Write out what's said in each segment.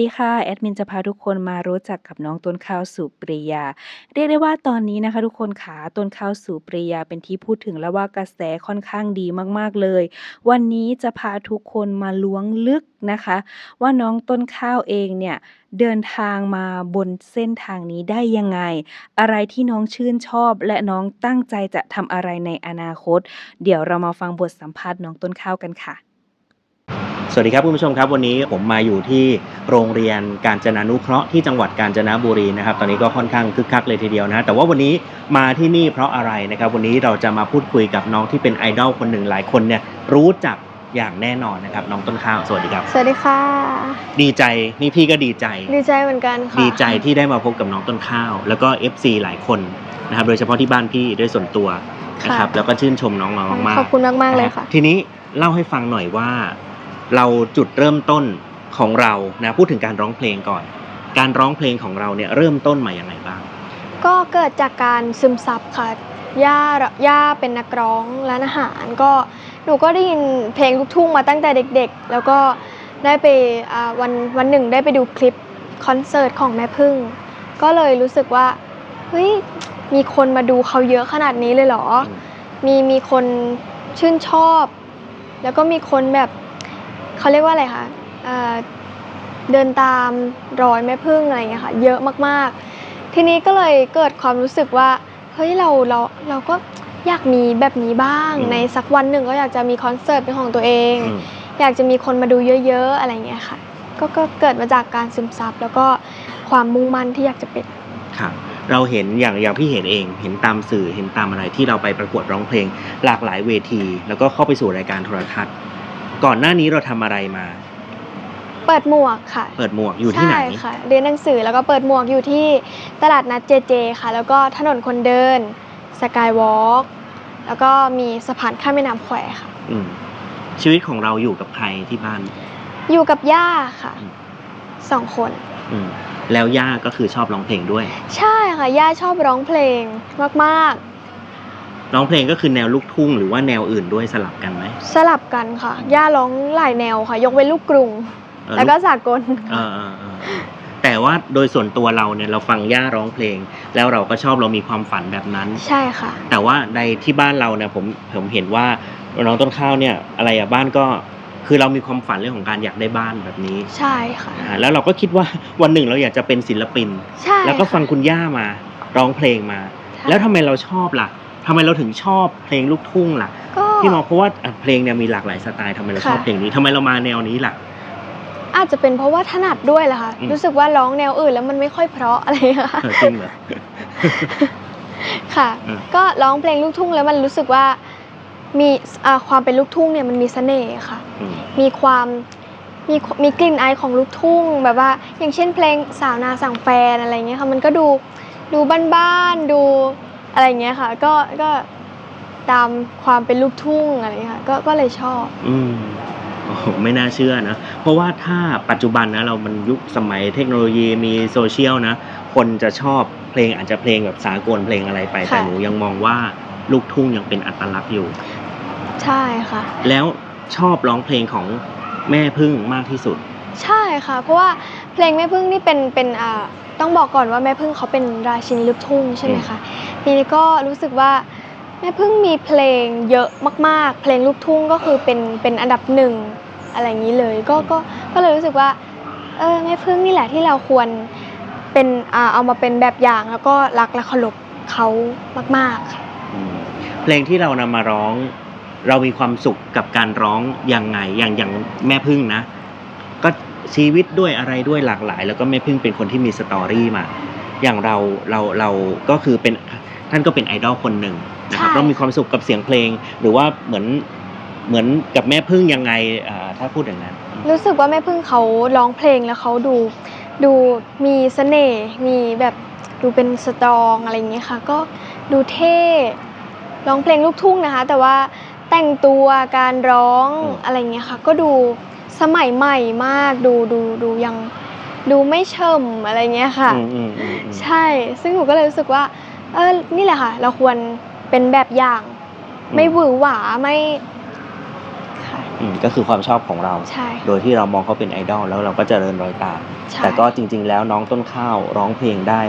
ดีค่ะ แอดมินจะพาทุกคนมารู้จักกับน้องต้นข้าวสุปรียา เรียกได้ว่าตอนนี้นะคะทุกคนขาต้นข้าวสุปรียาเป็นที่พูดถึงและว่ากระแสค่อนข้างดีมากๆเลย วันนี้จะพาทุกคนมาล้วงลึกนะคะ ว่าน้องต้นข้าวเองเนี่ยเดินทางมาบนเส้นทางนี้ได้ยังไง อะไรที่น้องชื่นชอบ และน้องตั้งใจจะทำอะไรในอนาคต เดี๋ยวเรามาฟังบทสัมภาษณ์น้องต้นข้าวกันค่ะ สวัสดีครับคุณผู้ชมครับวันนี้ผมมาอยู่ที่โรงเรียนการจนานุเคราะห์ที่จังหวัดกาญจนบุรีนะครับ ตอนนี้ก็ค่อนข้างคึกคักเลยทีเดียวนะแต่ว่าวันนี้มาที่นี่เพราะอะไรนะครับ วันนี้เราจะมาพูดคุยกับน้องที่เป็นไอดอลคนหนึ่งหลายคนเนี่ยรู้จักอย่างแน่นอนนะครับ น้องต้นข้าวสวัสดีครับ สวัสดีค่ะ ดีใจนี่พี่ก็ดีใจ ดีใจเหมือนกันค่ะดีใจที่ได้มาพบกับน้องต้นข้าว แล้วก็ FC หลายคนนะครับโดยเฉพาะที่บ้านพี่ด้วยส่วนตัวนะครับแล้วก็ชื่นชมน้องๆมากๆขอบคุณมากๆเลยค่ะ ทีนี้เล่าให้ฟังหน่อยว่า เราจุดเริ่มต้นของเรานะพูดถึงการร้องเพลงก่อน การร้องเพลงของเราเนี่ยเริ่มต้นมาอย่างไรบ้าง ก็เกิดจากการซึมซับค่ะย่าย่าเป็นนักร้องร้านอาหารก็หนูก็ได้ยินเพลงลูกทุ่งมาตั้งแต่เด็กๆ แล้วก็ได้ไปอ่าวันวันหนึ่งได้ไปดูคลิปคอนเสิร์ตของแม่พึ่ง ก็เลยรู้สึกว่าเฮ้ยมีคนมาดูเขาเยอะขนาดนี้เลยเหรอ มีมีคนชื่นชอบ แล้วก็มีคนแบบ เขาเรียกว่าอะไรคะเอ่อเดินตามรอยแม่พึ่งอะไรอย่างเงี้ยค่ะเยอะมากๆ ทีนี้ก็เลยเกิดความรู้สึกว่าเฮ้ยเราเราเราก็อยากมีแบบนี้บ้างอืมในสักวันหนึ่งก็อยากจะมีคอนเสิร์ตเป็นของตัวเองอืมอยากจะมีคนมาดูเยอะ ๆ อะไรอย่างเงี้ยค่ะก็ก็เกิดมาจากการซึมซับแล้วก็ความมุ่งมั่นที่อยากจะเป็นครับเราเห็นอย่างอย่างพี่เห็นเอง เห็นตามสื่อเห็นตามอะไรที่เราไปประกวดร้องเพลง หลากหลายเวที แล้วก็เข้าไปสู่รายการโทรทัศน์ ก่อนหน้านี้เราทำอะไรมา เปิดหมวกค่ะเปิดหมวกอยู่ที่ไหน ใช่ค่ะ เรียนหนังสือแล้วก็เปิดหมวกอยู่ที่ตลาดนัดเจเจค่ะ แล้วก็ถนนคนเดินสกายวอล์กแล้วก็มีสะพานข้ามแม่น้ำแควค่ะ อืม ชีวิตของเราอยู่กับใครที่บ้าน อยู่กับย่าค่ะอืม สองคน อืม แล้วย่าก็คือชอบร้องเพลงด้วย ใช่ค่ะย่าชอบร้องเพลงมาก ร้องเพลงก็คือแนวลูกทุ่งหรือว่าแนวอื่นด้วยสลับกันไหมๆสลับกันค่ะ ย่าร้องหลายแนวค่ะ ยกเว้นลูกกรุง เออ แล้วก็สากลเออเออเออเออแต่ว่าโดยส่วนตัวเราเนี่ยเราฟังย่าร้องเพลง แล้วเราก็ชอบเรามีความฝันแบบนั้น ใช่ค่ะ แต่ว่าในที่บ้านเราเนี่ยผมผมเห็นว่าน้องต้นข้าวเนี่ยอะไรอะบ้านก็คือเรามีความฝันเรื่องของการอยากได้บ้านแบบนี้ใช่ค่ะ อ่าแล้วเราก็คิดว่าวันหนึ่งเราอยากจะเป็นศิลปิน ใช่แล้วก็ฟังค่ะคุณย่ามาร้องเพลงมาใช่แล้วทำไมเราชอบล่ะ ทำไมเราถึงชอบเพลงลูกทุ่งล่ะ ก็ พี่มองเพราะว่าอะเพลงเนี่ยมีหลากหลายสไตล์ทำไมเราชอบค่ะ เพลงนี้ทำไมเรามาแนวนี้ล่ะ อาจจะเป็นเพราะว่าถนัดด้วยแหละค่ะ อืม รู้สึกว่าร้องแนวอื่นแล้วมันไม่ค่อยเพราะอะไรอย่างเงี้ยค่ะ เออจริงเหรอ ค่ะ อืม ก็ร้องเพลงลูกทุ่งแล้วมันรู้สึกว่ามีอ่าความเป็นลูกทุ่งเนี่ยมันมีเสน่ห์ค่ะ อืม มีความมีมีกลิ่นอายของลูกทุ่งแบบว่า อย่างเช่นเพลงสาวนาสั่งแฟนอะไรเงี้ยค่ะมันก็ดูดูบ้านๆดู อะไรเงี้ยค่ะ ก็ก็ตามความเป็นลูกทุ่งอะไรเงี้ยค่ะก็ก็เลยชอบ อืมโอ้โหไม่น่าเชื่อนะ เพราะว่าถ้าปัจจุบันนะเรามันยุคสมัยเทคโนโลยีมีโซเชียลนะ คนจะชอบเพลงอาจจะเพลงแบบสากลเพลงอะไรไปค่ะแต่หนูยังมองว่าลูกทุ่งยังเป็นอัตลักษณ์อยู่ ใช่ค่ะ แล้วชอบร้องเพลงของแม่พึ่งมากที่สุด ใช่ค่ะ เพราะว่าเพลงแม่พึ่งนี่เป็นเป็นอ่า ต้องบอกก่อนว่าแม่พึ่งเขาเป็นราชินีลูกทุ่งใช่ไหมคะทีนี้ก็รู้สึกว่าแม่พึ่งมีเพลงเยอะมาก ๆ เพลงลูกทุ่งก็คือเป็นเป็นอันดับหนึ่งอะไรอย่างนี้เลยก็ก็ก็เลยรู้สึกว่าเออแม่พึ่งนี่แหละที่เราควรเป็นอ่าเอามาเป็นแบบอย่างแล้วก็รักและเคารพเขามากๆค่ะอืมเพลงที่เรานำมาร้อง เรามีความสุขกับการร้องยังไงอย่างอย่างแม่พึ่งนะก็ ชีวิตด้วยอะไรด้วยหลากหลาย แล้วก็แม่พึ่งเป็นคนที่มีสตอรี่มา อย่างเราเราเราก็คือเป็นท่านก็เป็นไอดอลคนหนึ่งนะครับใช่เรามีความสุขกับเสียงเพลง หรือว่าเหมือนเหมือนกับแม่พึ่งยังไงอ่าถ้าพูดอย่างนั้น รู้สึกว่าแม่พึ่งเขาร้องเพลงแล้วเขาดูดูมีเสน่ห์มีแบบดูเป็นสตรองอะไรอย่างเงี้ยค่ะ ก็ดูเท่ร้องเพลงลูกทุ่งนะคะ แต่ว่าแต่งตัวการร้องอืมอะไรอย่างเงี้ยค่ะ ก็ดู สมัยใหม่มากดูดูดูยังดูไม่เชิมอะไรเงี้ยค่ะ อืมอืมอืมอืมใช่ ซึ่งหนูก็เลยรู้สึกว่า เออ นี่แหละค่ะ เราควรเป็นแบบอย่าง ไม่หวือหวาไม่ค่ะอืมก็คือความชอบของเรา ใช่โดยที่เรามองเขาเป็นไอดอลแล้วเราก็เจริญรอยตาม ใช่แต่ก็จริง ๆ แล้วน้องต้นข้าวร้องเพลงได้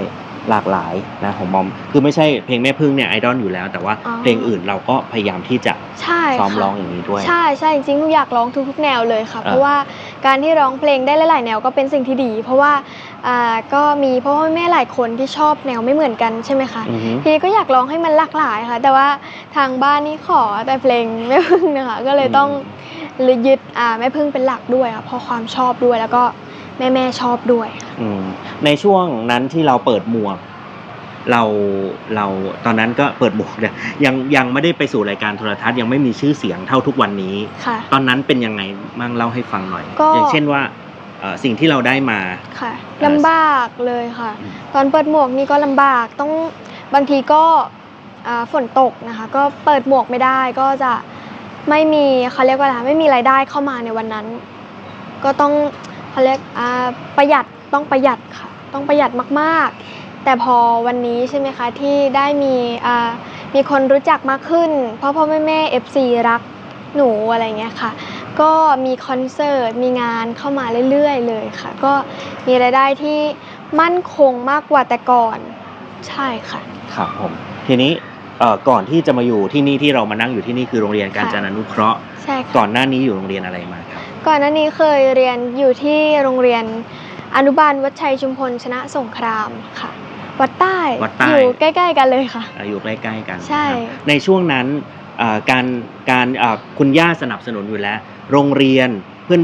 หลากหลายนะของมอม คือไม่ใช่เพลงแม่พึ่งเนี่ยไอดอลอยู่แล้ว แต่ว่าอ๋อเพลงอื่นเราก็พยายามที่จะใช่ ซ้อมค่ะร้องอย่างนี้ด้วย ใช่ใช่จริงๆหนูอยากร้องทุกๆแนวเลยค่ะอ่าเพราะว่าการที่ร้องเพลงได้หลายๆแนวก็เป็นสิ่งที่ดี เพราะว่าอ่าก็มีพ่อแม่หลายคนที่ชอบแนวไม่เหมือนกันใช่ไหมคะอือฮึ ทีนี้ก็อยากร้องให้มันหลากหลายค่ะ แต่ว่าทางบ้านนี่ขอแต่เพลงแม่พึ่งนะคะก็เลยต้องยึดอ่าแม่พึ่งเป็นหลักด้วยค่ะเพราะความชอบด้วยแล้วก็แม่แม่ๆชอบด้วยค่ะอืมในช่วงนั้นที่เราเปิดหมวก เราเราตอนนั้นก็เปิดหมวกเนี่ยยังยังไม่ได้ไปสู่รายการโทรทัศน์ยังไม่มีชื่อเสียงเท่าทุกวันนี้ ค่ะ ตอนนั้นเป็นยังไงมั่งเล่าให้ฟังหน่อย ก็ อย่างเช่นว่าเอ่อสิ่งที่เราได้มา ค่ะอ่าลำบากเลยค่ะ อืม ตอนเปิดหมวกนี่ก็ลำบากต้องบางทีก็อ่าฝนตกนะคะ ก็เปิดหมวกไม่ได้ก็จะไม่มีเขาเรียกว่าอะไรไม่มีรายได้เข้ามาในวันนั้น ก็ต้องเขาเรียกอ่าประหยัดต้องประหยัดค่ะ ต้องประหยัดมากๆ แต่พอวันนี้ใช่ไหมคะที่ได้มีอ่ามีคนรู้จักมากขึ้น เพราะพ่อแม่แม่ FC รักหนูอะไรเงี้ยค่ะ ก็มีคอนเสิร์ตมีงานเข้ามาเรื่อยๆ เลยค่ะ ก็มีรายได้ที่มั่นคงมากกว่าแต่ก่อน ใช่ค่ะ ครับผมทีนี้เอ่อก่อนที่จะมาอยู่ที่นี่ที่เรามานั่งอยู่ที่นี่คือโรงเรียนการจนานุเคราะห์ใช่ค่ะก่อนหน้านี้อยู่โรงเรียนอะไรมาครับก่อนหน้านี้เคยเรียนอยู่ที่โรงเรียนอนุบาลวัดชัยชุมพลชนะสงครามค่ะ วัดใต้วัดใต้ อยู่ใกล้ๆกันเลยค่ะอายุใกล้ๆกันใช่ นะครับในช่วงนั้นเอ่อการการเอ่อคุณย่าสนับสนุนอยู่แล้ว โรงเรียน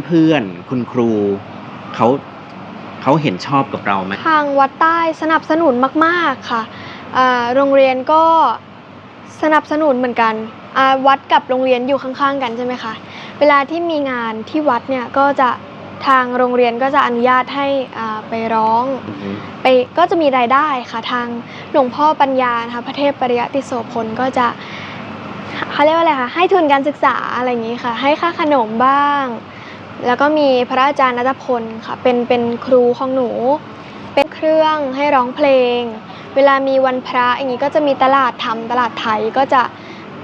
เพื่อนๆ คุณครูเขาเขาเห็นชอบกับเราไหมทางวัดใต้สนับสนุนมากๆค่ะอ่าโรงเรียนก็สนับสนุนเหมือนกันอ่าวัดกับโรงเรียนอยู่ข้างๆ กันใช่ไหมคะ เวลาที่มีงานที่วัดเนี่ยก็จะ ทางโรงเรียนก็จะอนุญาตให้อ่าไปร้องอือฮึไปก็จะมีรายได้ค่ะทางหลวงพ่อปัญญานะคะพระเทพปริยติโสพลก็จะเขาเรียกว่าอะไรคะให้ทุนการศึกษาอะไรอย่างนี้ค่ะ ให้ค่าขนมบ้าง แล้วก็มีพระอาจารย์นัทพลค่ะเป็นเป็นครูของหนู เป็นเครื่องให้ร้องเพลง เวลามีวันพระอย่างนี้ก็จะมีตลาดทำตลาดไทยก็จะ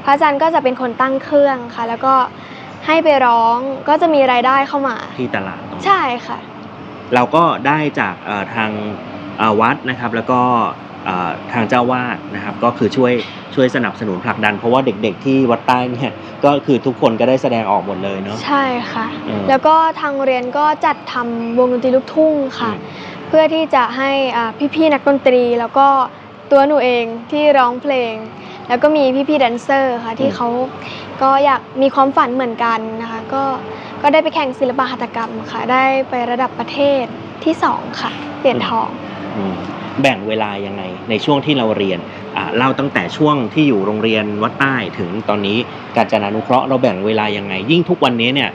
พระอาจารย์ก็จะเป็นคนตั้งเครื่องค่ะ แล้วก็ ให้ไปร้องก็จะมีรายได้เข้ามา ที่ตลาดตรงนี้ใช่ค่ะ เราก็ได้จากเอ่อทางเอ่อวัดนะครับ แล้วก็เอ่อทางเจ้าวาดนะครับ ก็คือช่วยช่วยสนับสนุนผลักดัน เพราะว่าเด็กๆที่วัดใต้เนี่ยก็คือทุกคนก็ได้แสดงออกหมดเลยเนาะ ใช่ค่ะเออแล้วก็ทางโรงเรียนก็จัดทำวงดนตรีลูกทุ่งค่ะอืมเพื่อที่จะให้อ่าพี่ๆนักดนตรี แล้วก็ตัวหนูเองที่ร้องเพลง แล้วก็มีพี่ๆแดนเซอร์ค่ะที่เขาก็อยากมีความฝันเหมือนกันนะคะ ก็ก็ได้ไปแข่งศิลปหัตถกรรมค่ะ ได้ไประดับประเทศที่สองค่ะเหรียญทองอืมแบ่งเวลายังไงในช่วงที่เราเรียนอ่าเล่าตั้งแต่ช่วงที่อยู่โรงเรียนวัดใต้ถึงตอนนี้การจนานุเคราะห์เราแบ่งเวลายังไง ยิ่งทุกวันนี้เนี่ย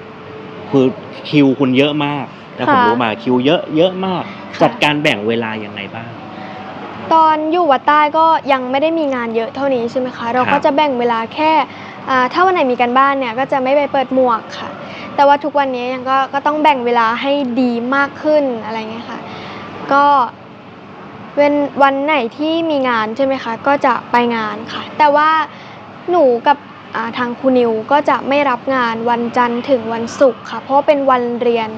คือคิวคุณเยอะมากนะผมค่ะรู้มาคิวเยอะเยอะมากค่ะจัดการแบ่งเวลายังไงบ้าง ตอนอยู่วัดใต้ก็ยังไม่ได้มีงานเยอะเท่านี้ใช่ไหมคะ เราครัก็บ จะแบ่งเวลาแค่อ่าถ้าวันไหนมีการบ้านเนี่ยก็จะไม่ไปเปิดหมวกค่ะ แต่ว่าทุกวันนี้ยังก็ก็ต้องแบ่งเวลาให้ดีมากขึ้นอะไรเงี้ยค่ะ ก็เว้นวันไหนที่มีงานใช่ไหมคะ ก็จะไปงานค่ะ แต่ว่าหนูกับอ่าทางครูนิวก็จะไม่รับงานวันจันทร์ถึงวันศุกร์ค่ะ เพราะว่าเป็นวันเรียน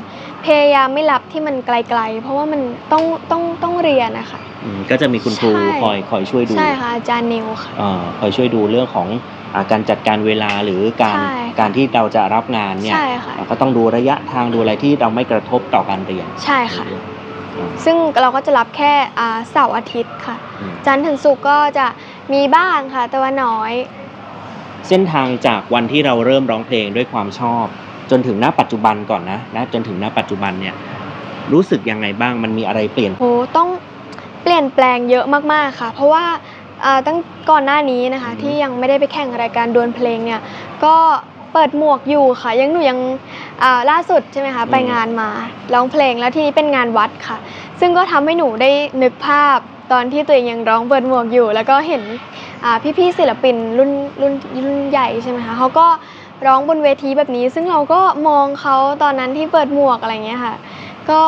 พยายามไม่รับที่มันไกลๆ เพราะว่ามันต้องต้องต้องเรียนนะคะ อืมก็จะมีคุณครูใช่ คอยคอยช่วยดูใช่ค่ะอาจารย์นิวค่ะเอ่อคอยช่วยดูเรื่องของอาการจัดการเวลาหรือการใช่ การที่เราจะรับงานเนี่ยใช่ค่ะ เราก็ต้องดูระยะทางดูอะไรที่เราไม่กระทบต่อการเรียนใช่ค่ะอืมซึ่งเราก็จะรับแค่อ่าเสาร์อาทิตย์ค่ะ อืมจันทร์ถึงศุกร์ก็จะมีบ้างค่ะ แต่ว่าน้อย เส้นทางจากวันที่เราเริ่มร้องเพลงด้วยความชอบ จนถึงณปัจจุบันก่อนนะนะจนถึงณปัจจุบันเนี่ยรู้สึกยังไงบ้างมันมีอะไรเปลี่ยน โหต้องเปลี่ ยนแปลงเยอะมากๆค่ะ เพราะว่าอ่าตั้งก่อนหน้านี้นะคะอืมที่ยังไม่ได้ไปแข่งรายการดวลเพลงเนี่ยก็เปิดหมวกอยู่ค่ะ ยังหนูยังอ่าล่าสุดใช่ไหมคะไปงานมาร้องเพลงแล้วทีนี้เป็นงานวัดค่ะ ซึ่งก็ทำให้หนูได้นึกภาพตอนที่ตัวเองยังร้องเปิดหมวกอยู่ แล้วก็เห็นอ่าพี่ๆศิลปินรุ่นรุ่นรุ่นใหญ่ใช่ไหมคะเขาก็ร้องบนเวทีแบบนี้ ซึ่งเราก็มองเขาตอนนั้นที่เปิดหมวกอะไรอย่างเงี้ยค่ะ ก็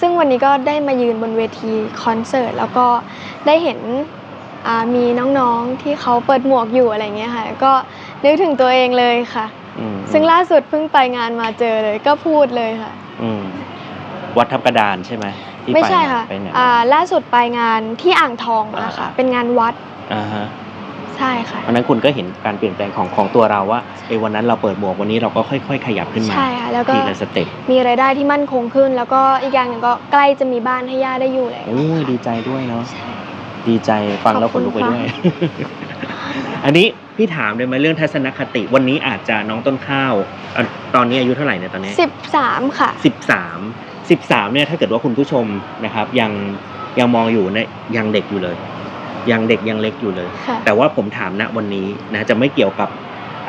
ซึ่งวันนี้ก็ได้มายืนบนเวทีคอนเสิร์ตแล้วก็ได้เห็นอ่ามีน้องๆที่เขาเปิดหมวกอยู่อะไรเงี้ยค่ะ ก็นึกถึงตัวเองเลยค่ะอืมซึ่งล่าสุดเพิ่งไปงานมาเจอเลยก็พูดเลยค่ะอืมวัดทับกระดานใช่ไหมที่ไม่ปใช่ค่ะไปไหนอ่าล่าสุดไปงานที่อ่างทองนะคะอ่าเป็นงานวัดอ่าฮะ ใช่ค่ะ เพราะฉะนั้นคุณก็เห็นการเปลี่ยนแปลงของของตัวเราว่าเอ้วันนั้นเราเปิดหมวกวันนี้เราก็ค่อยๆ ขยับขึ้นมาใช่ค่ะแล้วก็ทีละสเต็ปมีรายได้ที่มั่นคงขึ้น แล้วก็อีกอย่างหนึ่งก็ใกล้จะมีบ้านให้ย่าได้อยู่แล้วโอ้ยดีใจด้วยเนาะใช่ดีใจฟังแล้วขขอบนคุณลุกไปค่ะด้วย อันนี้พี่ถามเลยไหมเรื่องทัศนคติวันนี้อาจจะน้องต้นข้าวอะตอนนี้อายุเท่าไหร่เนี่ยตอนนี้ สิบสามค่ะ สิบสามสิบสามเนี่ยถ้าเกิดว่าคุณผู้ชมนะครับ ยังยังมองอยู่เนี่ยยังเด็กอยู่เลย ยังเด็กยังเล็กอยู่เลย ค่ะ แต่ว่าผมถามณวันนี้นะจะไม่เกี่ยวกับ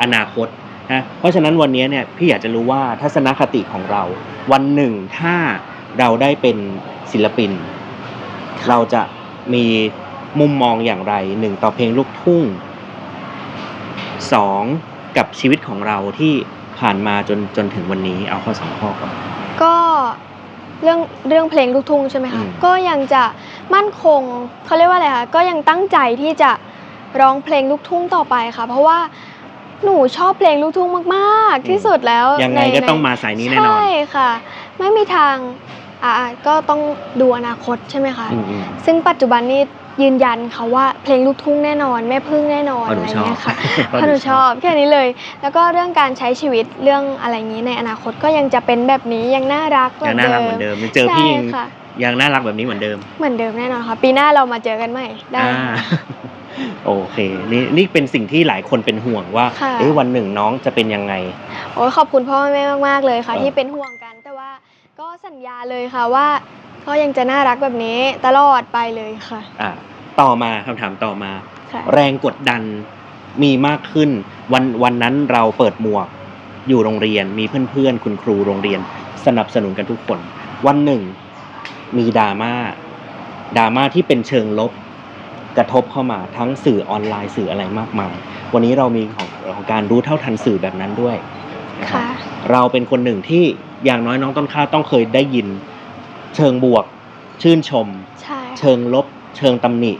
อนาคตนะเพราะฉะนั้นวันนี้เนี่ยพี่อยากจะรู้ว่าทัศนคติของเรา วันหนึ่งถ้าเราได้เป็นศิลปิน เราจะมีมุมมองอย่างไรหนึ่งต่อเพลงลูกทุ่งสองกับชีวิตของเราที่ผ่านมาจนจนถึงวันนี้เอาข้อสองข้อก่อน ก็ เรื่องเรื่องเพลงลูกทุ่งใช่ไหมอืคะมก็ยังจะมั่นคงเขาเรียกว่าอะไรคะก็ยังตั้งใจที่จะร้องเพลงลูกทุ่งต่อไปค่ะ เพราะว่าหนูชอบเพลงลูกทุ่งมากๆ ที่สุดแล้วยังไงในก็ในต้องมาสายนี้แน่นอนใช่ค่ะ ไม่มีทางอ่าก็ต้องดูอนาคตใช่ไหมคะอืมอืมซึ่งปัจจุบันนี้ ยืนยันค่ะว่าเพลงลูกทุ่งแน่นอนแม่พึ่งแน่นอนเพราะหอะนูไรชอบเงี้ยค่ะเพราะหนูชอบแค่นี้เลย แล้วก็เรื่องการใช้ชีวิตเรื่องอะไรอย่างนี้ในอนาคตก็ยังจะเป็นแบบนี้ยังน่ารักยังน่ารักเหมือนเดิมยังเจอพี่ยังใช่ค่ะยังน่ารักแบบนี้เหมือนเดิม เหมือนเดิมแน่นอนค่ะ ปีหน้าเรามาเจอกันใหม่ได้อ่าค่ะโอเค นี่นี่เป็นสิ่งที่หลายคนเป็นห่วงว่าค่ะเอ๊ะวันหนึ่งน้องจะเป็นยังไงโอ้ยขอบคุณพ่อแม่มาก ๆ เลยค่ะเออที่เป็นห่วงกันแต่ว่าก็สัญญาเลยค่ะว่า ก็ยังจะน่ารักแบบนี้ตลอดไปเลยค่ะ อ่าต่อมาคำถามต่อมา ค่ะ แรงกดดันมีมากขึ้น วันวันนั้นเราเปิดหมวก อยู่โรงเรียนมีเพื่อนๆ คุณครูโรงเรียน สนับสนุนกันทุกคน วันหนึ่ง มีดราม่าดราม่าที่เป็นเชิงลบ กระทบเข้ามาทั้งสื่อออนไลน์สื่ออะไรมากมาย วันนี้เรามีของของการรู้เท่าทันสื่อแบบนั้นด้วยนะครับ ค่ะ เราเป็นคนหนึ่งที่อย่างน้อยน้องต้นข้าวต้องเคยได้ยิน เชิงบวก ชื่นชม ใช่เชิงลบ เชิงตำหนิ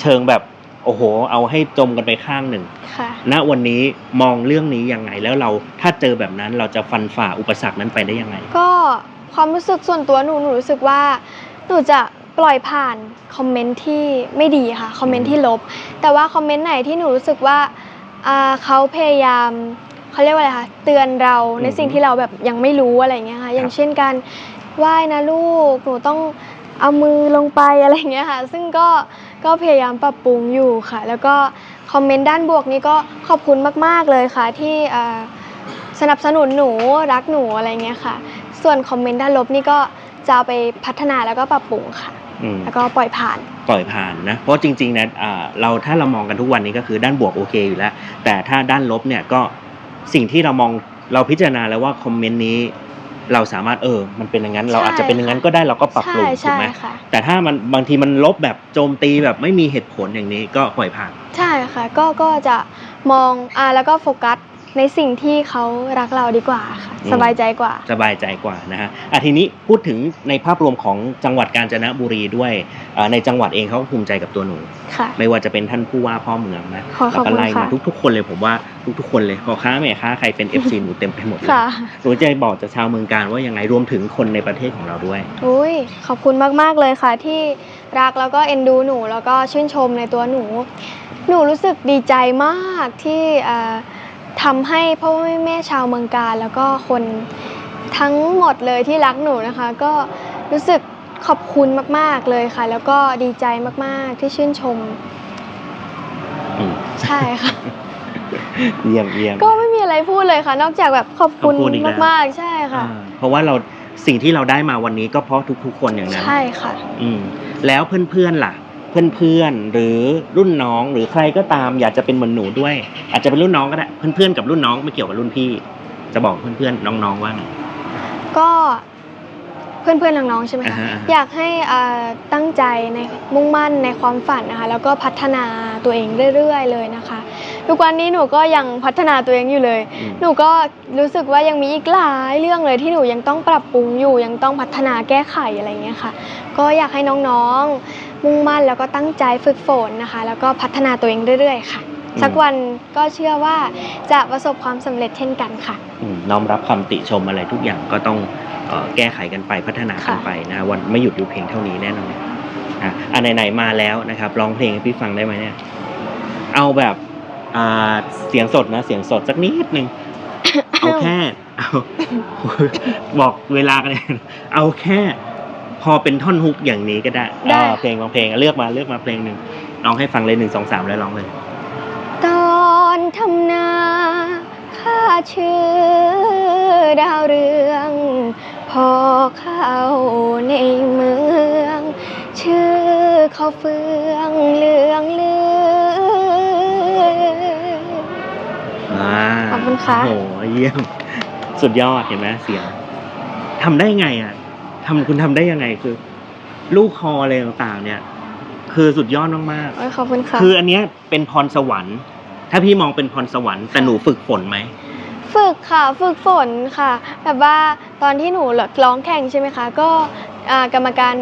เชิงแบบโอ้โห เอาให้จมกันไปข้างหนึ่ง ค่ะ ณวันนี้มองเรื่องนี้ยังไงแล้วเราถ้าเจอแบบนั้นเราจะฟันฝ่าอุปสรรคนั้นไปได้ยังไง ก็ความรู้สึกส่วนตัวหนูหนูรู้สึกว่าหนูจะปล่อยผ่านคอมเมนต์ที่ไม่ดีค่ะคอมเมนต์ที่ลบ แต่ว่าคอมเมนต์ไหนที่หนูรู้สึกว่าอ่าเขาพยายามเขาเรียกว่าอะไรคะเตือนเราในอือฮึสิ่งที่เราแบบยังไม่รู้อะไรอย่างเงี้ยค่ะอย่างเช่นการ ไหว้นะลูก หนูต้องเอามือลงไปอะไรอย่างเงี้ยค่ะ ซึ่งก็ก็พยายามปรับปรุงอยู่ค่ะ แล้วก็คอมเมนต์ด้านบวกนี้ก็ขอบคุณมาก ๆ เลยค่ะ ที่อ่าสนับสนุนหนูรักหนูอะไรเงี้ยค่ะ ส่วนคอมเมนต์ด้านลบนี่ก็จะเอาไปพัฒนาแล้วก็ปรับปรุงค่ะอืมแล้วก็ปล่อยผ่าน ปล่อยผ่านนะ เพราะจริงๆนะอ่าเราถ้าเรามองกันทุกวันนี้ก็คือด้านบวกโอเคอยู่แล้ว แต่ถ้าด้านลบเนี่ยก็สิ่งที่เรามองเราพิจารณาแล้วว่าคอมเมนต์นี้ เราสามารถเออ มันเป็นอย่างนั้น เราอาจจะเป็นอย่างนั้นก็ได้เราก็ปรับปรุงใช่ถูกใช่ไหมค่ะแต่ถ้ามันบางทีมันลบแบบโจมตีแบบไม่มีเหตุผลอย่างนี้ก็ปล่อยผ่าน ใช่ค่ะ ก็ก็จะมองอ่าแล้วก็โฟกัส ในสิ่งที่เขารักเราดีกว่าค่ะอืมสบายใจกว่า สบายใจกว่านะฮะอะทีนี้พูดถึงในภาพรวมของจังหวัดกาญจนบุรีด้วยอ่าในจังหวัดเองเขาก็ภูมิใจกับตัวหนู ค่ะ ไม่ว่าจะเป็นท่านผู้ว่าพ่อเมืองนะขอขแล้วอบก็คุณไล่มาค่ะ ทุกๆคนเลยผมว่าทุกๆคนเลยพ่อค้าแม่ค้าใครเป็น FC หนูเต็มไปหมดเลยค่ะหนูจะบอกจากชาวเมืองการว่ายังไงรวมถึงคนในประเทศของเราด้วย อุ้ยขอบคุณมากๆเลยค่ะที่รักแล้วก็เอ็นดูหนูแล้วก็ชื่นชมในตัวหนู หนูรู้สึกดีใจมากที่อ่า ทำให้พ่อแม่ชาวเมืองการแล้วก็คนทั้งหมดเลยที่รักหนูนะคะ ก็รู้สึกขอบคุณมาก ๆเลยค่ะ แล้วก็ดีใจมากๆที่ชื่นชมอืมใช่ค่ะเยี่ยมเยี่ยมก็ไม่มีอะไรพูดเลยค่ะ นอกจากแบบขอบคุณขอบคุณอีกแล้วมากๆใช่ค่ะอ่าเพราะว่าเราสิ่งที่เราได้มาวันนี้ก็เพราะทุกๆคนอย่างนั้นใช่ค่ะ อืมแล้วเพื่อนๆล่ะ เพื่อนๆหรือรุ่นน้องหรือใครก็ตามอยากจะเป็นเหมือนหนูด้วย อาจจะเป็นรุ่นน้องก็ได้เพื่อนๆกับรุ่นน้องไม่เกี่ยวกับรุ่นพี่ จะบอกเพื่อนๆน้องๆว่าไงก็เพื่อนๆน้องๆใช่ไหมอ่าคะฮะอยากให้อ่าตั้งใจในมุ่งมั่นในความฝันนะคะ แล้วก็พัฒนาตัวเองเรื่อยๆเลยนะคะ ทุกวันนี้หนูก็ยังพัฒนาตัวเองอยู่เลยอืมหนูก็รู้สึกว่ายังมีอีกหลายเรื่องเลยที่หนูยังต้องปรับปรุงอยู่ยังต้องพัฒนาแก้ไขอะไรเงี้ยค่ะ ก็อยากให้น้องๆ มุ่งมั่นแล้วก็ตั้งใจฝึกฝนนะคะ แล้วก็พัฒนาตัวเองเรื่อยๆ ค่ะ สักวันก็เชื่อว่าจะประสบความสำเร็จเช่นกันค่ะ อืมน้อมรับคำติชมอะไรทุกอย่างก็ต้องเอ่อแก้ไขกันไปพัฒนากันค่ะ ไปนะวันไม่หยุดอยู่เพียงเท่านี้แน่นอนอะอันไหนๆมาแล้วนะครับร้องเพลงให้พี่ฟังได้ไหมเนี่ย เอาแบบอ่าเสียงสดนะเสียงสดสักนิดนึง เอาแค่เอา บอกเวลากันเลยเอาแค่ พอเป็นท่อนฮุกอย่างนี้ก็ได้ได้ อ่าเพลงบางเพลงอะเลือกมาเลือกมาเพลงหนึ่งร้องให้ฟังเลยหนึ่งสองสามแล้วร้องเลย ตอนทำนาข้าชื่อดาวเรือง พอเข้าในเมือง ชื่อเขาเฟืองเหลืองลืออ่าขอบคุณค่ะ โอ้โหเยี่ยม สุดยอดเห็นไหมเสียงทำได้ไงอะ ทำคุณทำได้ยังไงคือ ลูกคออะไรต่างๆ เนี่ย คือสุดยอดมากโอ้ยขอบคุณค่ะๆคืออันเนี้ยเป็นพรสวรรค์ ถ้าพี่มองเป็นพรสวรรค์แต่หนูฝึกฝนไหมฝึกค่ะฝึกฝนค่ะแบบว่าตอนที่หนูร้องแข่งใช่ไหมคะ ก็อ่ากรรมการ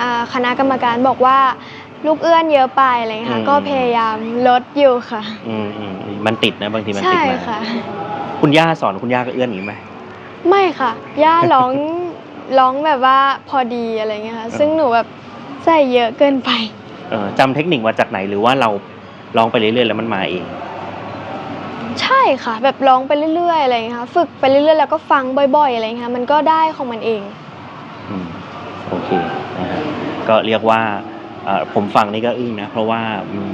อ่าคณะกรรมการบอกว่าลูกเอื้อนเยอะไปอะไรอย่างเงี้ยค่ะอืมก็พยายามลดอยู่ค่ะอืมอืมอืมมันติดนะบางทีมันติใช่ดมาค่ะ คุณย่าสอนคุณย่าก็เอื้อนอย่างนี้ไหมไม่ค่ะ ย่าร้อง ร้องแบบว่าพอดีอะไรเงี้ยค่ะซึ่งหนูแบบใส่เยอะเกินไป เออจำเทคนิคมาจากไหนหรือว่าเราลองไปเรื่อยๆแล้วมันมาเอง ใช่ค่ะ แบบร้องไปเรื่อยๆอะไรเงี้ยค่ะฝึกไปเรื่อยๆแล้วก็ฟังบ่อยๆอะไรเงี้ยค่ะมันก็ได้ของมันเอง อืมโอเคนะฮะก็เรียกว่าเอ่อผมฟังนี่ก็อึ้งนะ เพราะว่าอืม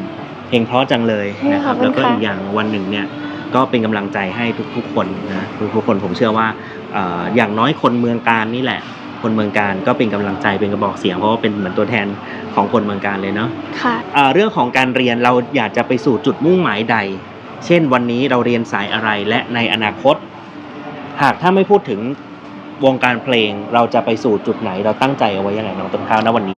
เพลงเพราะจังเลยนะครับ ขอบคุณแล้วก็ค่ะ อีกอย่างวันหนึ่งเนี่ย ก็เป็นกำลังใจให้ทุกๆคนนะทุกๆคนผมเชื่อว่าเอ่ออย่างน้อยคนเมืองการนี่แหละ คนเมืองการก็เป็นกำลังใจเป็นกระบอกเสียงเพราะว่าเป็นเหมือนตัวแทนของคนเมืองการเลยเนาะค่ะอ่าเรื่องของการเรียนเราอยากจะไปสู่จุดมุ่งหมายใด เช่นวันนี้เราเรียนสายอะไรและในอนาคต หากถ้าไม่พูดถึงวงการเพลงเราจะไปสู่จุดไหนเราตั้งใจเอาไว้ยังไงน้องต้นข้าวณวันนี้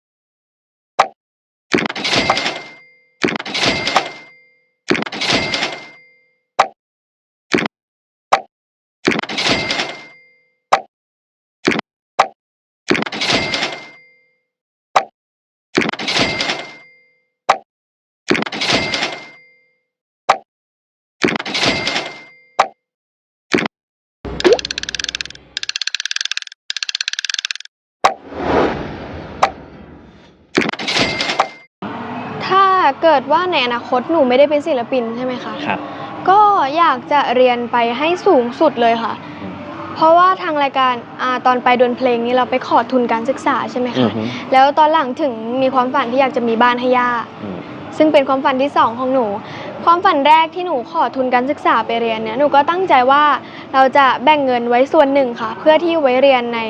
ถ้า เกิดว่าในอนาคตหนูไม่ได้เป็นศิลปินใช่ไหมคะ ครับ ก็อยากจะเรียนไปให้สูงสุดเลยค่ะ อืมเพราะว่าทางรายการอาตอนไปดนเพลงนี้เราไปขอทุนการศึกษาใช่ไหมอืคะ อฮึ แล้วตอนหลังถึงมีความฝันที่อยากจะมีบ้านให้ย่า อืมซึ่งเป็นความฝันที่สองของหนู ความฝันแรกที่หนูขอทุนการศึกษาไปเรียนเนี่ย หนูก็ตั้งใจว่าเราจะแบ่งเงินไว้ส่วนหนึ่งค่ะ เพื่อที่ไว้เรียนใน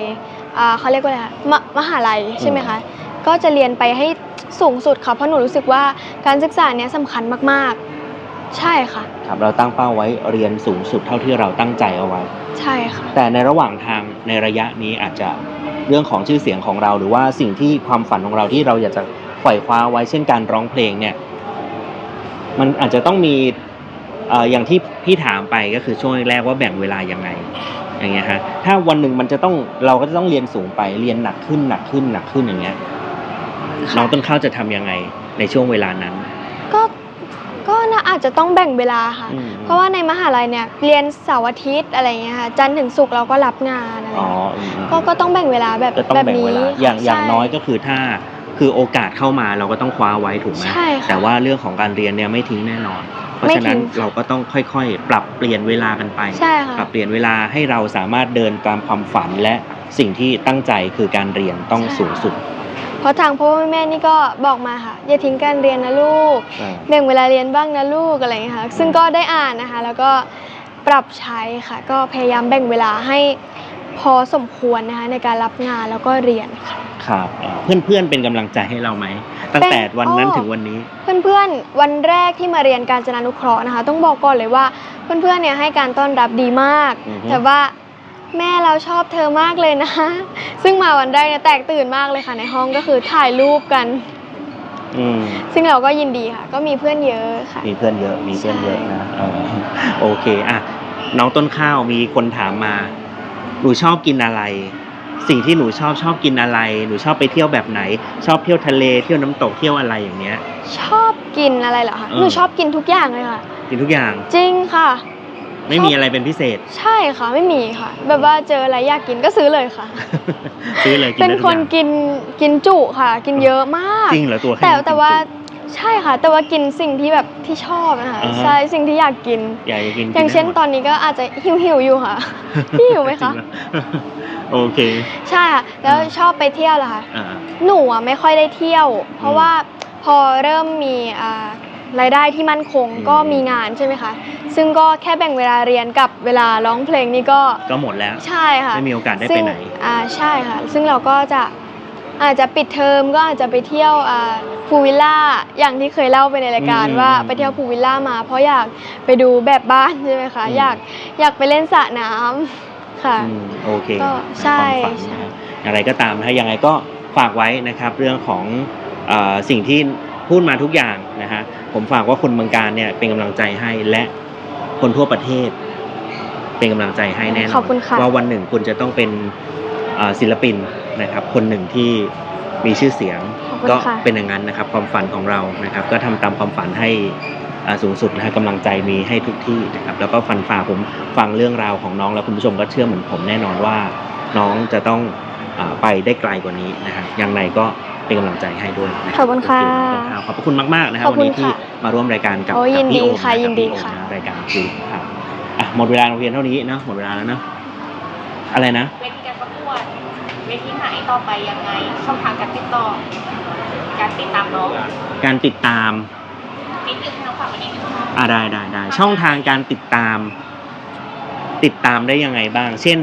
อ่าเขาเรียกว่าอะไรคะมมหาลัยใช่ไหมคะ ก็จะเรียนไปให้สูงสุดค่ะ เพราะหนูรู้สึกว่าการศึกษาเนี่ยสำคัญมากๆ ใช่ค่ะ ครับเราตั้งเป้าไว้เรียนสูงสุดเท่าที่เราตั้งใจเอาไว้ ใช่ค่ะ แต่ในระหว่างทางในระยะนี้อาจจะเรื่องของชื่อเสียงของเรา หรือว่าสิ่งที่ความฝันของเราที่เราอยากจะไขว่คว้าไว้เช่นการร้องเพลงเนี่ย มันอาจจะต้องมีเอ่ออย่างที่พี่ถามไปก็คือช่วงแรกๆว่าแบ่งเวลายังไง อย่างเงี้ยฮะถ้าวันหนึ่งมันจะต้องเราก็จะต้องเรียนสูงไปเรียนหนักขึ้นหนักขึ้นหนักขึ้นอย่างเงี้ยค่ะ น้องต้นข้าวจะทำยังไงในช่วงเวลานั้น ก็ก็น่าอาจจะต้องแบ่งเวลาค่ะ อืม เพราะว่าในมหาลัยเนี่ยเรียนเสาร์อาทิตย์อะไรอย่างเงี้ยค่ะจันทร์ถึงศุกร์เราก็รับงานอะไรอ๋ออย่างเงี้ยอืมก็ก็ต้องแบ่งเวลาแบบจะต้องแบบแบ่งนี้เวลาอย่างค่ะอย่างใช่ น้อยก็คือถ้าคือโอกาสเข้ามาเราก็ต้องคว้าไว้ถูกไหมใช่ค่ะแต่ว่าเรื่องของการเรียนเนี่ยไม่ทิ้งแน่นอน เพราะไม่ฉะนั้นทิ้งค่ะเราก็ต้องค่อยๆ ปรับเปลี่ยนเวลากันไป ใช่ค่ะ ปรับเปลี่ยนเวลาให้เราสามารถเดินตามความฝันและสิ่งที่ตั้งใจคือการเรียนต้องใช่สูงสุด เพราะทางพ่อแม่นี่ก็บอกมาค่ะ อย่าทิ้งการเรียนนะลูกอ่า แบ่งเวลาเรียนบ้างนะลูกอะไรอย่างเงี้ยค่ะ ซึ่งก็ได้อ่านนะคะ แล้วก็ปรับใช้ค่ะ ก็พยายามแบ่งเวลาให้พอสมควรนะคะในการรับงานแล้วก็เรียนค่ะ ครับอ่าเพื่อนๆเป็นกำลังใจให้เราไหม ตั้งแต่วันนั้นถึงวันนี้ เพื่อนๆ วันแรกที่มาเรียนการจนานุเคราะห์นะคะ ต้องบอกก่อนเลยว่าเพื่อนๆ เนี่ยให้การต้อนรับดีมาก อือฮึแต่ว่า แม่เราชอบเธอมากเลยนะ ซึ่งมาวันแรกเนี่ยแตกตื่นมากเลยค่ะ ในห้องก็คือถ่ายรูปกัน อืม ซึ่งเราก็ยินดีค่ะ ก็มีเพื่อนเยอะค่ะ มีเพื่อนเยอะ มีเพื่อนเยอะใช่นะเออโอเคอะน้องต้นข้าวมีคนถามมา หนูชอบกินอะไร สิ่งที่หนูชอบชอบกินอะไร หนูชอบไปเที่ยวแบบไหน ชอบเที่ยวทะเล เที่ยวน้ำตก เที่ยวอะไรอย่างเงี้ย ชอบกินอะไรเหรอคะ เออ หนูชอบกินทุกอย่างเลยค่ะ กินทุกอย่าง จริงค่ะ ไม่มีอะไรเป็นพิเศษ ใช่ค่ะไม่มีค่ะ แบบว่าเจออะไรอยากกินก็ซื้อเลยค่ะ ซื้อเลยกินเป็นได้ทุกคนอย่างกินกินจุค่ะ กินเยอะมาก จริงเหรอตัวค่แต่นี้แต่ว่ากินจุใช่ค่ะ แต่ว่ากินสิ่งที่แบบที่ชอบนะคะอ่าฮะ ใช่สิ่งที่อยากกินอยากจะกินอย่างเช่นกิได้หมดตอนนี้ก็อาจจะหิวหิวๆอยู่ค่ะ พี่หิวไหมคะ จริงเหรอ โอเค ใช่ค่ะแล้วชอบไปเที่ยวเหรอคะอ่า หนูอะไม่ค่อยได้เที่ยว เพราะว่าพอเริ่มมีอ่า รายได้ที่มั่นคงอืมก็มีงานใช่ไหมคะ ซึ่งก็แค่แบ่งเวลาเรียนกับเวลาร้องเพลงนี่ก็ก็หมดแล้วใช่ค่ะไม่มีโอกาสได้ซึ่ไปงไหนอ่าใช่ค่ะ ซึ่งเราก็จะอาจจะปิดเทอมก็อาจจะไปเที่ยวอ่าพูวิลล่าอย่างที่เคยเล่าไปในรายการอืมว่าอืมไปเที่ยวพูวิลล่ามา เพราะอยากไปดูแบบบ้านใช่ไหมคะอืมอยากอยากไปเล่นสระน้ำค่ะอืมโอเคก็นะใช่ความฝันใช่นะอะไรก็ตามนะฮะยังไงก็ฝากไว้นะครับเรื่องของเออสิ่งที่ พูดมาทุกอย่างนะฮะผมฝากว่าคนเมืองการเนี่ยเป็นกำลังใจให้และคนทั่วประเทศ เป็นกำลังใจให้แน่นอนขอบคุณค่ะว่าวันหนึ่งคุณจะต้องเป็นเอ่อศิลปินนะครับ คนหนึ่งที่มีชื่อเสียงขอบคุณก็ค่ะเป็นอย่างนั้นนะครับ ความฝันของเรานะครับ ก็ทำตามความฝันให้อ่าสูงสุดนะฮะกำลังใจมีให้ทุกที่นะครับ แล้วก็ฟันฝ่าผมฟังเรื่องราวของน้อง แล้วคุณผู้ชมก็เชื่อเหมือนผมแน่นอนว่า น้องจะต้องอาไปได้ไกลกว่านี้นะครับอย่างไรก็ เป็นกำลังใจให้ด้วยนะขอบคุณค่ะโเน้องขอบพระคุณมาก ๆนะครับขอบวันคุณนี้ที่ค่ะมาร่วมรายการกับโอ้กับยินดีพี่โอมค่ะนะยิกับนดีพี่โอมค่ะนะรายการคือครับอะหมดเวลาโรงเรียนเท่านี้เนาะหมดเวลาแล้วเนาะอะไรนะเวทีการประกวดเวทีไหนต่อไปยังไงช่องทางการติดต่อ การติดตามน้องการติดตามนิดนึงทางฝั่งวันนี้นึงอ่าได้ได้ได้ช่องทางการติดตาม ติดตามได้ยังไงบ้าง เช่น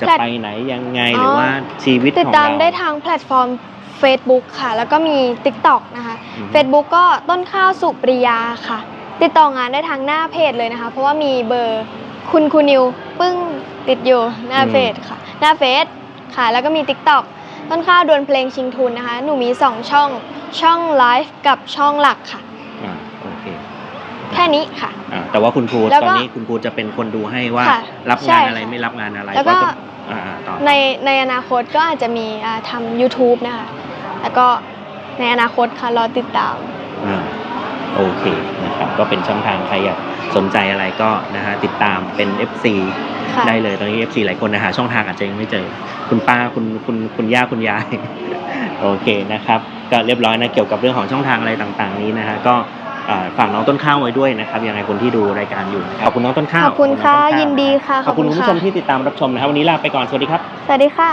จะแพลตไปไหนยังไงหรือว่าชีวิตติดของตามเราได้ทางแพลตฟอร์ม Facebook ค่ะ แล้วก็มี TikTok นะคะ อือฮึ Facebook ก็ต้นข้าวสุปริยาค่ะ ติดต่องานได้ทางหน้าเพจเลยนะคะ เพราะว่ามีเบอร์คุณคูนิวปึ้งติดอยู่หน้าเฟซค่ะ หน้าเฟซค่ะ แล้วก็มี TikTok ต้นข้าวดวลเพลงชิงทุนนะคะ หนูมี 2 ช่องช่องไลฟ์กับช่องหลักค่ะ อ่าโอเคแค่นี้ค่ะ อ่าแต่ว่าคุณครูแล้วตก็อนนี้คุณครูจะเป็นคนดูให้ว่าค่ะรับใช่งานอะไรค่ะไม่รับงานอะไรแล้วก็ จะอ่าอ่าต่อ ในในอนาคตก็อาจจะมีอ่าทำ YouTube นะคะ แล้วก็ในอนาคตค่ะรอติดตาม อ่าโอเคนะครับก็เป็นช่องทางใครอยากสนใจอะไรก็นะฮะติดตามเป็น FC ค่ะได้เลยตอนนี้ FC หลายคนนะหาช่องทางอาจจะยังไม่เจอ คุณป้าคุณคุณคุณย่าคุณยาย โอเคนะครับ ก็เรียบร้อยนะเกี่ยวกับเรื่องของช่องทางอะไรต่างๆ นี้นะฮะก็อ่าฝากน้องต้นข้าวไว้ด้วยนะครับยังไงคนที่ดูรายการอยู่นะครับขอบคุณน้องต้นข้าวขอบคุณค่ะน้องต้นข้าวยินดีค่ะขอบคุณขอบคุณคุณผู้ชมค่ะที่ติดตามรับชมนะครับวันนี้ลาไปก่อนสวัสดีครับ สวัสดีค่ะ